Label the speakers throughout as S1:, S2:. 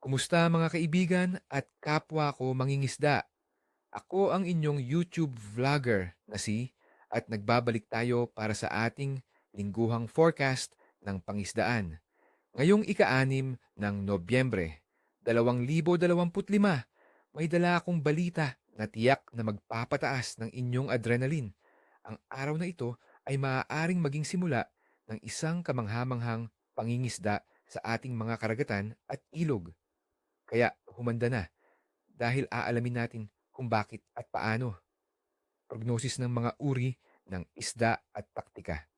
S1: Kumusta mga kaibigan at kapwa ko mangingisda? Ako ang inyong YouTube vlogger na si at nagbabalik tayo para sa ating lingguhang forecast ng pangisdaan. Ngayong ika-anim ng Nobyembre, 2025, may dala akong balita na tiyak na magpapataas ng inyong adrenaline. Ang araw na ito ay maaaring maging simula ng isang kamanghamanghang pangingisda sa ating mga karagatan at ilog. Kaya humanda na dahil aalamin natin kung bakit at paano. Prognosis ng mga uri ng isda at taktika.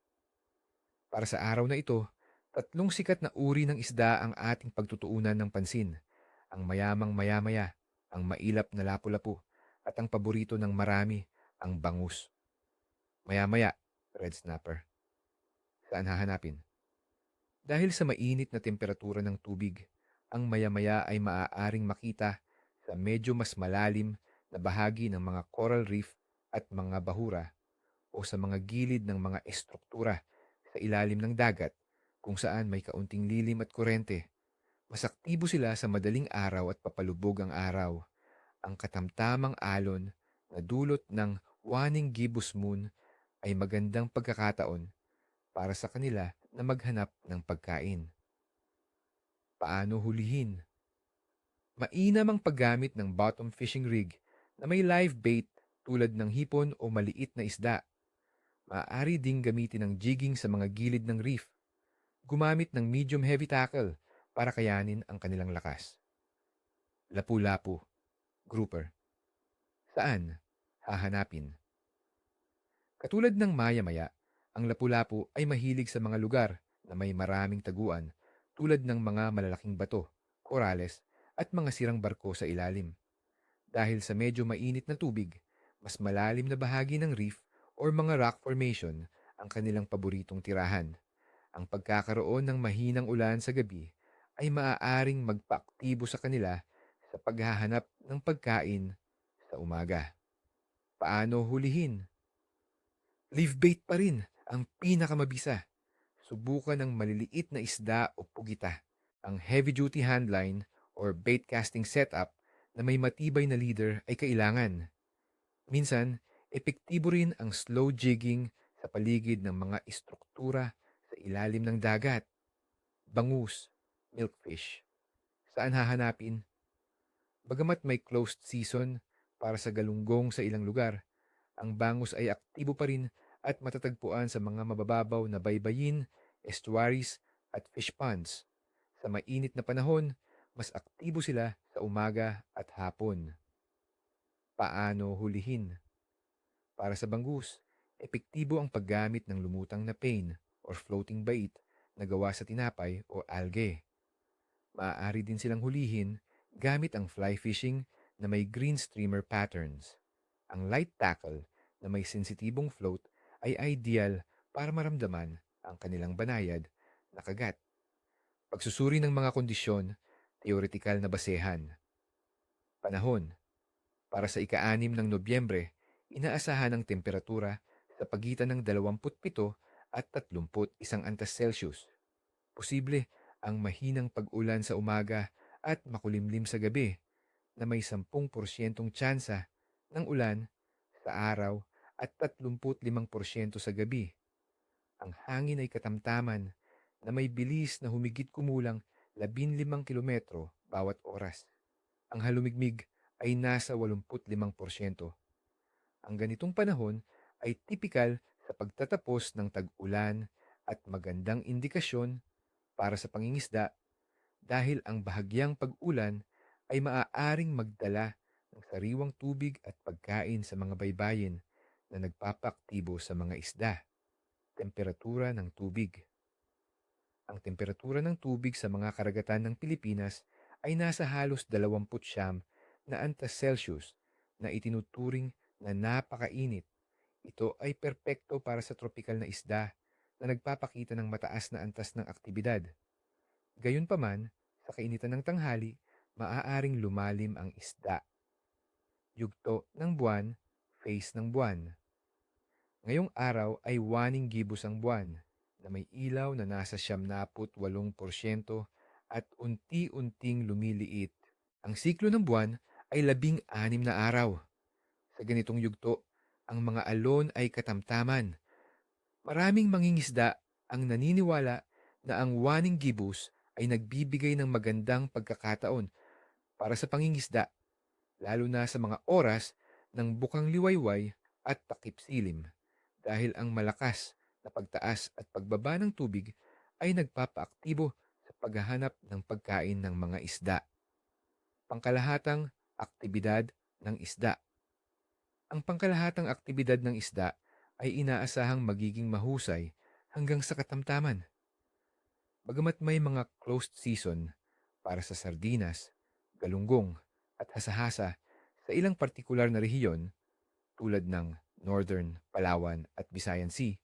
S1: Para sa araw na ito, tatlong sikat na uri ng isda ang ating pagtutuunan ng pansin. Ang mayamang mayamaya, ang mailap na lapu-lapu, at ang paborito ng marami, ang bangus. Maya-maya, red snapper. Saan hahanapin? Dahil sa mainit na temperatura ng tubig, ang maya-maya ay maaaring makita sa medyo mas malalim na bahagi ng mga coral reef at mga bahura o sa mga gilid ng mga estruktura sa ilalim ng dagat kung saan may kaunting lilim at kurente. Mas aktibo sila sa madaling araw at papalubog ang araw. Ang katamtamang alon na dulot ng waning gibbous moon ay magandang pagkakataon para sa kanila na maghanap ng pagkain. Paano hulihin? Mainam ang paggamit ng bottom fishing rig na may live bait tulad ng hipon o maliit na isda. Maaari ding gamitin ang jigging sa mga gilid ng reef. Gumamit ng medium heavy tackle para kayanin ang kanilang lakas. Lapu-lapu, grouper. Saan? Hahanapin. Katulad ng maya-maya, ang lapu-lapu ay mahilig sa mga lugar na may maraming taguan tulad ng mga malalaking bato, korales at mga sirang barko sa ilalim. Dahil sa medyo mainit na tubig, mas malalim na bahagi ng reef or mga rock formation ang kanilang paboritong tirahan. Ang pagkakaroon ng mahinang ulan sa gabi ay maaaring magpaaktibo sa kanila sa paghahanap ng pagkain sa umaga. Paano hulihin? Leave bait pa rin ang pinakamabisa. Subukan ng maliliit na isda o pugita. Ang heavy-duty handline or bait casting setup na may matibay na leader ay kailangan. Minsan, epektibo rin ang slow jigging sa paligid ng mga istruktura sa ilalim ng dagat. Bangus, milkfish. Saan hahanapin? Bagamat may closed season para sa galunggong sa ilang lugar, ang bangus ay aktibo pa rin at matatagpuan sa mga mabababaw na baybayin, estuaries at fish ponds. Sa mainit na panahon, mas aktibo sila sa umaga at hapon. Paano hulihin? Para sa bangus, epektibo ang paggamit ng lumutang na pain or floating bait na gawa sa tinapay o algae. Maaari din silang hulihin gamit ang fly fishing na may green streamer patterns. Ang light tackle na may sensitibong float ay ideal para maramdaman ang kanilang banayad na kagat. Pagsusuri ng mga kondisyon, teoretikal na basehan. Panahon. Para sa ika-anim ng Nobyembre, inaasahan ang temperatura sa pagitan ng 27 at 31 antas Celsius. Posible ang mahinang pag-ulan sa umaga at makulimlim sa gabi na may 10% tsansa ng ulan sa araw at 35% sa gabi. Ang hangin ay katamtaman na may bilis na humigit kumulang 15 kilometro bawat oras. Ang halumigmig ay nasa 85%. Ang ganitong panahon ay tipikal sa pagtatapos ng tag-ulan at magandang indikasyon para sa pangingisda dahil ang bahagyang pag-ulan ay maaaring magdala ng sariwang tubig at pagkain sa mga baybayin na nagpapaktibo sa mga isda. Temperatura ng tubig. Ang temperatura ng tubig sa mga karagatan ng Pilipinas ay nasa halos 20 na antas Celsius na itinuturing na napakainit. Ito ay perpekto para sa tropikal na isda na nagpapakita ng mataas na antas ng aktibidad. Gayunpaman, sa kainitan ng tanghali, maaaring lumalim ang isda. Yugto ng buwan, face ng buwan. Ngayong araw ay waning gibos ang buwan na may ilaw na nasa 78% at unti-unting lumiliit. Ang siklo ng buwan ay labing anim na araw. Sa ganitong yugto, ang mga alon ay katamtaman. Maraming mangingisda ang naniniwala na ang waning gibus ay nagbibigay ng magandang pagkakataon para sa pangingisda, lalo na sa mga oras ng bukang liwayway at takip silim dahil ang malakas na pagtaas at pagbaba ng tubig ay nagpapaaktibo sa paghahanap ng pagkain ng mga isda. Pangkalahatang aktibidad ng isda. Ang pangkalahatang aktibidad ng isda ay inaasahang magiging mahusay hanggang sa katamtaman. Bagamat may mga closed season para sa sardinas, galunggong at hasahasa sa ilang partikular na rehiyon tulad ng Northern, Palawan at Visayan Sea,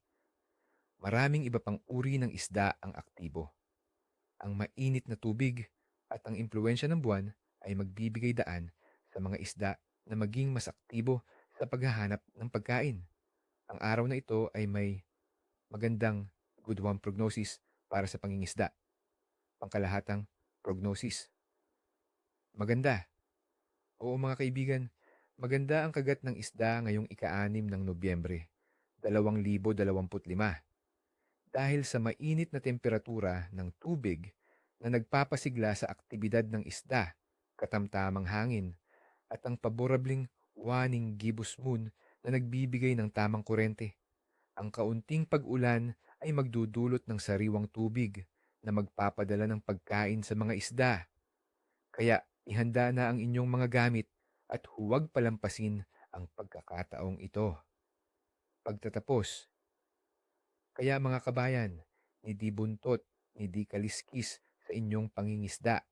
S1: maraming iba pang uri ng isda ang aktibo. Ang mainit na tubig at ang impluensya ng buwan ay magbibigay daan sa mga isda na maging mas aktibo sa paghahanap ng pagkain. Ang araw na ito ay may magandang good one prognosis para sa pangingisda. Pangkalahatang prognosis. Maganda. Oo mga kaibigan, maganda ang kagat ng isda ngayong ika-anim ng Nobyembre, 2025. Dahil sa mainit na temperatura ng tubig na nagpapasigla sa aktibidad ng isda, katamtamang hangin, at ang paborabling waning gibbous moon na nagbibigay ng tamang kurente. Ang kaunting pag-ulan ay magdudulot ng sariwang tubig na magpapadala ng pagkain sa mga isda. Kaya ihanda na ang inyong mga gamit at huwag palampasin ang pagkakataong ito. Pagtatapos, kaya mga kabayan, hindi buntot, hindi kaliskis sa inyong pangingisda.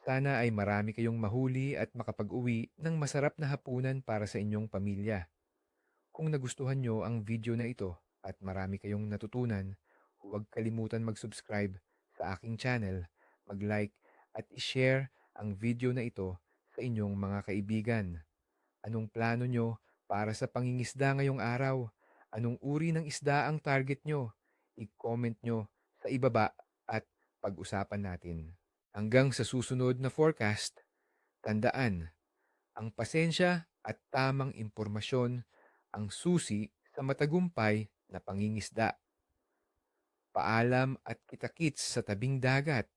S1: Sana ay marami kayong mahuli at makapag-uwi ng masarap na hapunan para sa inyong pamilya. Kung nagustuhan nyo ang video na ito at marami kayong natutunan, huwag kalimutan mag-subscribe sa aking channel, mag-like at i-share ang video na ito sa inyong mga kaibigan. Anong plano nyo para sa pangingisda ngayong araw? Anong uri ng isda ang target nyo? I-comment nyo sa ibaba at pag-usapan natin. Hanggang sa susunod na forecast, tandaan, ang pasensya at tamang impormasyon ang susi sa matagumpay na pangingisda. Paalam at kitakits sa tabing dagat.